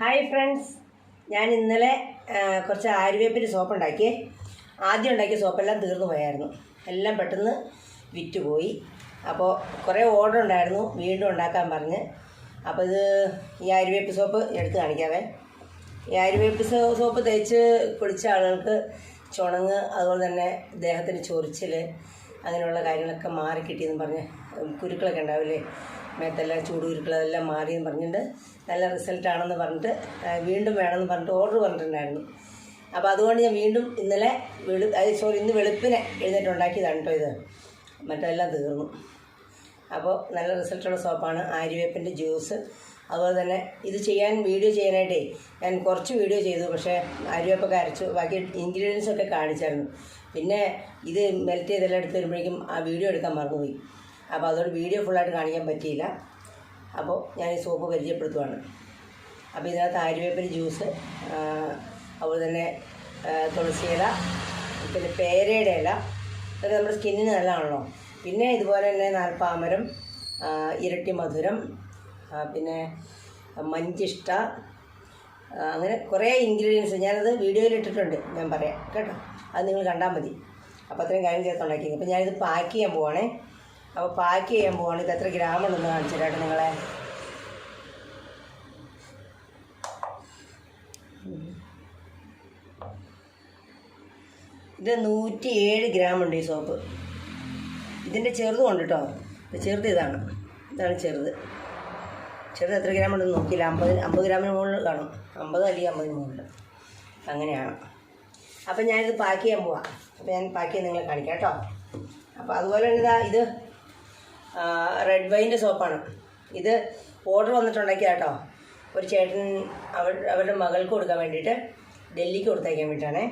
Hi friends ഞാൻ ഇന്നലെ കുറച്ച് ആര്യവേപ്പിന്റെ സോപ്പ് ഉണ്ടാക്കിയേ ആദ്യം ഉണ്ടാക്കിയ സോപ്പെല്ലാം തീർന്നു പോയായിരുന്നു. എല്ലാം പെട്ടെന്ന് വിറ്റുപോയി. അപ്പോൾ കുറേ ഓർഡർ ഉണ്ടായിരുന്നു. വീണ്ടും ഉണ്ടാക്കാൻ പറഞ്ഞ്. അപ്പോൾ ഇത് ഈ ആര്യവേപ്പ് സോപ്പ് എടുത്ത് കാണിക്കാവേ. ഈ ആര്യവേപ്പ് സോപ്പ് തേച്ച് കുളിച്ച ആളുകൾക്ക് ചുണങ്ങ് അതുപോലെ തന്നെ ദേഹത്തിന് ചൊറിച്ചിൽ അങ്ങനെയുള്ള കാര്യങ്ങളൊക്കെ മാറി കിട്ടിയെന്ന് പറഞ്ഞ് കുരുക്കളൊക്കെ ഉണ്ടാവില്ലേ? മേത്തെല്ലാം ചൂട് ഉരുക്കളെല്ലാം മാറിയെന്ന് പറഞ്ഞിട്ട് നല്ല റിസൾട്ടാണെന്ന് പറഞ്ഞിട്ട് വീണ്ടും വേണമെന്ന് പറഞ്ഞിട്ട് ഓർഡർ പറഞ്ഞിട്ടുണ്ടായിരുന്നു അപ്പോൾ അതുകൊണ്ട് ഞാൻ വീണ്ടും ഇന്നലെ വെളു സോറി ഇന്ന് വെളുപ്പിനെ എഴുന്നേറ്റ് ഉണ്ടാക്കിയതാണ് കേട്ടോ ഇത്. മറ്റെല്ലാം തീർന്നു. അപ്പോൾ നല്ല റിസൾട്ടുള്ള സോപ്പാണ് ആര്യവേപ്പിന്റെ ജ്യൂസ്. അതുപോലെ തന്നെ ഇത് ചെയ്യാൻ വീഡിയോ ചെയ്യാനായിട്ടേ ഞാൻ കുറച്ച് വീഡിയോ ചെയ്തു. പക്ഷേ ആര്യവേപ്പൊക്കെ അരച്ചു. ബാക്കി ഇൻഗ്രീഡിയൻസ് ഒക്കെ കാണിച്ചായിരുന്നു. പിന്നെ ഇത് മെൽറ്റ് ചെയ്തെല്ലാം എടുത്ത് വരുമ്പോഴേക്കും ആ വീഡിയോ എടുക്കാൻ മറന്നുപോയി. അപ്പോൾ അതുകൊണ്ട് വീഡിയോ ഫുള്ളായിട്ട് കാണിക്കാൻ പറ്റിയില്ല. അപ്പോൾ ഞാൻ ഈ സോപ്പ് പരിചയപ്പെടുത്തുവാണ്. അപ്പോൾ ഇതിനകത്ത് ആര്യവേപ്പിന് ജ്യൂസ് അതുപോലെ തന്നെ തുളസിയില പിന്നെ പേരയുടെ ഇല. ഇതൊക്കെ നമ്മുടെ സ്കിന്നിന് നല്ലതാണല്ലോ. പിന്നെ ഇതുപോലെ തന്നെ നാൽപ്പാമരം ഇരട്ടി മധുരം പിന്നെ മഞ്ചിഷ്ട അങ്ങനെ കുറേ ഇൻഗ്രീഡിയൻസ് ഞാനത് വീഡിയോയിൽ ഇട്ടിട്ടുണ്ട് ഞാൻ പറയാം. കേട്ടോ? അത് നിങ്ങൾ കണ്ടാൽ മതി. അപ്പോൾ അത്രയും കാര്യം ചേർത്തുണ്ടാക്കി അപ്പോൾ ഞാനിത് പാക്ക് ചെയ്യാൻ പോവാണേ. അപ്പോൾ പാക്ക് ചെയ്യാൻ പോവാണ്. ഇത് എത്ര ഗ്രാം ഉണ്ടെന്ന് കാണിച്ചു തരാട്ടോ നിങ്ങളെ. ഇത് നൂറ്റി ഏഴ് ഉണ്ട് ഈ സോപ്പ്. ഇതിന്റെ ചെറുതുമുണ്ട് കേട്ടോ ചെറുത് ഇതാണ്. ഇതാണ് ചെറുത്. ചെറുത് എത്ര ഗ്രാം ഉണ്ടെന്ന് നോക്കിയില്ല. അമ്പത് അമ്പത് ഗ്രാമിന് മുകളിൽ കാണും. അമ്പത് അല്ലെങ്കിൽ അമ്പതിന് മുകളിൽ. അങ്ങനെയാണ്. അപ്പം ഞാനിത് പാക്ക് ചെയ്യാൻ പോവാം. അപ്പോൾ ഞാൻ പാക്ക് ചെയ്യാൻ നിങ്ങളെ കാണിക്കാം കേട്ടോ അപ്പോൾ അതുപോലെ തന്നെ ഇതാ ഇത് റെഡ് വൈന്റെ സോപ്പാണ് ഇത് ഓർഡർ വന്നിട്ടുണ്ടാക്കിയ കേട്ടോ ഒരു ചേട്ടൻ അവർ അവരുടെ മകൾക്ക് കൊടുക്കാൻ വേണ്ടിയിട്ട് ഡൽഹിക്ക് കൊടുത്തയക്കാൻ വേണ്ടിയിട്ടാണേ.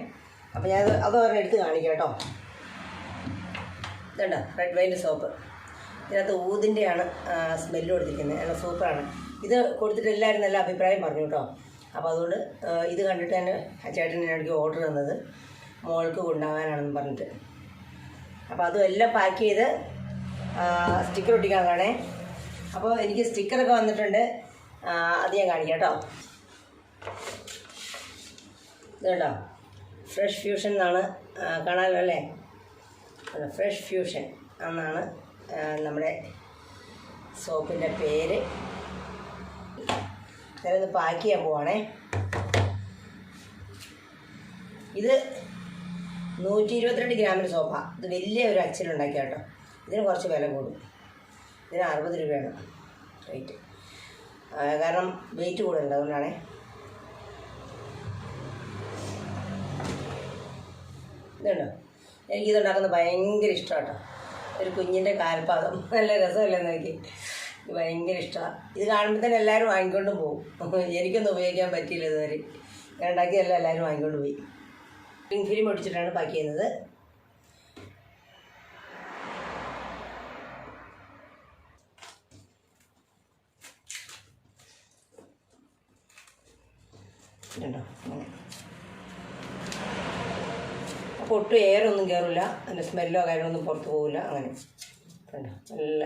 അപ്പോൾ ഞാൻ അത് അവരുടെ എടുത്ത് കാണിക്കാം കേട്ടോ. ഇതുണ്ടോ റെഡ് വൈന്റെ സോപ്പ് ഇതിനകത്ത് ഊതിന്റെയാണ് സ്മെല്ല് കൊടുത്തിരിക്കുന്നത് നല്ല സൂപ്പറാണ് ഇത് കൊടുത്തിട്ട് എല്ലാവരും നല്ല അഭിപ്രായം പറഞ്ഞു കേട്ടോ. അപ്പോൾ അതുകൊണ്ട് ഇത് കണ്ടിട്ട് തന്നെ ചേട്ടൻ എനിക്ക് ഓർഡർ തന്നത് മോൾക്ക് കൊണ്ടുപോകാനാണെന്ന് പറഞ്ഞിട്ട്. അപ്പോൾ അതും എല്ലാം പാക്ക് ചെയ്ത് സ്റ്റിക്കർ ഒട്ടിക്കാനാണേ. അപ്പോൾ എനിക്ക് സ്റ്റിക്കറൊക്കെ വന്നിട്ടുണ്ട്. അത് ഞാൻ കാണിക്കാം കേട്ടോ. ഇതുണ്ടോ ഫ്രഷ് ഫ്യൂഷൻ എന്നാണ് കാണാമല്ലോ അല്ലേ? ഫ്രഷ് ഫ്യൂഷൻ എന്നാണ് നമ്മുടെ സോപ്പിന്റെ പേര്. ഞാനൊന്ന് പാക്ക് ചെയ്യാൻ പോവാണേ. ഇത് നൂറ്റി ഇരുപത്തിരണ്ട് ഗ്രാമിന്റെ സോപ്പാണ് ഇത് വലിയ ഒരു അച്ചിലുണ്ടാക്കിയ കേട്ടോ. ഇതിന് കുറച്ച് വില കൂടും. ഇതിന് അറുപത് രൂപയാണ് റേറ്റ്. കാരണം വെയിറ്റ് കൂടുതലുണ്ട് അതുകൊണ്ടാണേ. ഇതുണ്ടോ? എനിക്കിതുണ്ടാക്കുന്നത് ഭയങ്കര ഇഷ്ടമാണ് ഒരു കുഞ്ഞിന്റെ കാൽപാദം. നല്ല രസമല്ലേ നോക്കി? ഭയങ്കര ഇഷ്ടമാണ് ഇത് കാണുമ്പോൾ തന്നെ എല്ലാവരും വാങ്ങിക്കൊണ്ട് പോകും. എനിക്കൊന്നും ഉപയോഗിക്കാൻ പറ്റിയില്ല ഇതുവരെ. ഞാൻ ഉണ്ടാക്കിയതല്ല എല്ലാവരും വാങ്ങിക്കൊണ്ട് പോയി. ഫിലിം ഒടിച്ചിട്ടാണ് പാക്ക് ചെയ്യുന്നത്. അങ്ങനെ. അപ്പോൾ ഒട്ടും എയറൊന്നും കയറില്ല അതിന്റെ സ്മെല്ലോ കാര്യങ്ങളൊന്നും പുറത്ത് പോകില്ല അങ്ങനെ. കണ്ടോ? നല്ല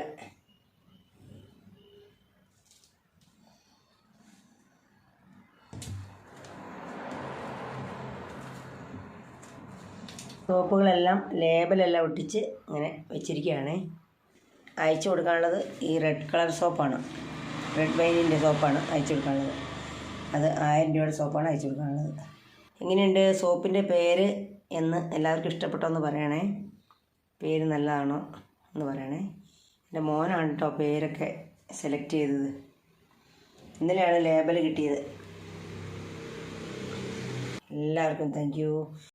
സോപ്പുകളെല്ലാം ലേബലെല്ലാം ഒട്ടിച്ച് ഇങ്ങനെ വെച്ചിരിക്കുകയാണ്. അയച്ചു കൊടുക്കാനുള്ളത് ഈ റെഡ് കളർ സോപ്പാണ്. റെഡ് വൈനിന്റെ സോപ്പാണ് അയച്ചു കൊടുക്കാനുള്ളത്. അത് ആയിരം രൂപയുടെ സോപ്പാണ് അയച്ചു കൊടുക്കാനുള്ളത് എങ്ങനെയുണ്ട് സോപ്പിന്റെ പേര് എന്ന് എല്ലാവർക്കും ഇഷ്ടപ്പെട്ടോ എന്ന് പറയണേ. പേര് നല്ലതാണോ എന്ന് പറയണേ. എന്റെ മോനാണ് കേട്ടോ പേരൊക്കെ സെലക്ട് ചെയ്തത്. ഇന്നലെയാണ് ലേബൽ കിട്ടിയത്. എല്ലാവർക്കും താങ്ക്